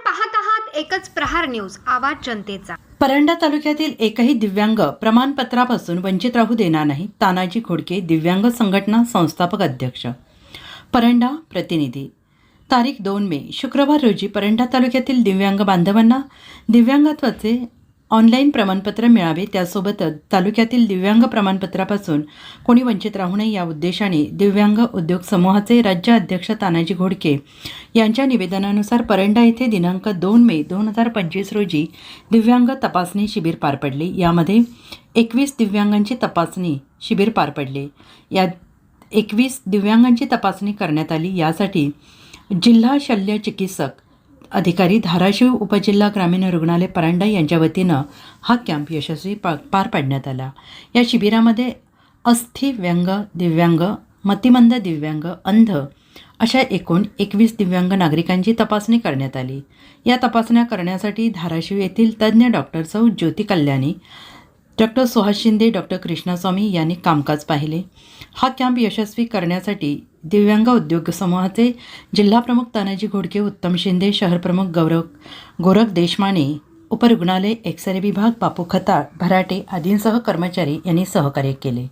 पाहत आहात एकच प्रहार न्यूज आवाज जनतेचा. परंडा तालुक्यातील एकही दिव्यांग प्रमाणपत्रापासून वंचित राहू देणार नाही तानाजी खोडके दिव्यांग संघटना संस्थापक अध्यक्ष. परंडा प्रतिनिधी. तारीख दोन मे शुक्रवार रोजी परंडा तालुक्यातील दिव्यांग बांधवांना दिव्यांगत्वाचे ऑनलाईन प्रमाणपत्र मिळावे त्यासोबतच तालुक्यातील दिव्यांग प्रमाणपत्रापासून कोणी वंचित राहू नये या उद्देशाने दिव्यांग उद्योग समूहाचे राज्य अध्यक्ष तानाजी घोडके यांच्या निवेदनानुसार परंडा येथे दिनांक दोन मे दोन हजार पंचवीस रोजी दिव्यांग तपासणी शिबिर पार पडले. यामध्ये एकवीस दिव्यांगांची तपासणी शिबिर पार पडले. यात एकवीस दिव्यांगांची तपासणी करण्यात आली. यासाठी जिल्हा शल्य चिकित्सक अधिकारी धाराशिव उपजिल्हा ग्रामीण रुग्णालय परांडा यांच्या वतीनं हा कॅम्प यशस्वी पा पार पाडण्यात आला. या शिबिरामध्ये अस्थि व्यंग दिव्यांग मतिमंद दिव्यांग अंध अशा एकूण एकवीस दिव्यांग नागरिकांची तपासणी करण्यात आली. या तपासण्या करण्यासाठी धाराशिव येथील तज्ज्ञ डॉक्टर सौ ज्योती कल्याणी डॉक्टर सुहास शिंदे डॉक्टर कृष्णास्वामी यांनी कामकाज पाहिले. हा कॅम्प यशस्वी करण्यासाठी दिव्यांग उद्योग समूहाचे जिल्हाप्रमुख तानाजी घोडके उत्तम शिंदे शहरप्रमुख गौरव गोरख देशमाने उपरुग्णालय एक्सरे विभाग बापू खताळ भराटे आदींसह कर्मचारी यांनी सहकार्य केले.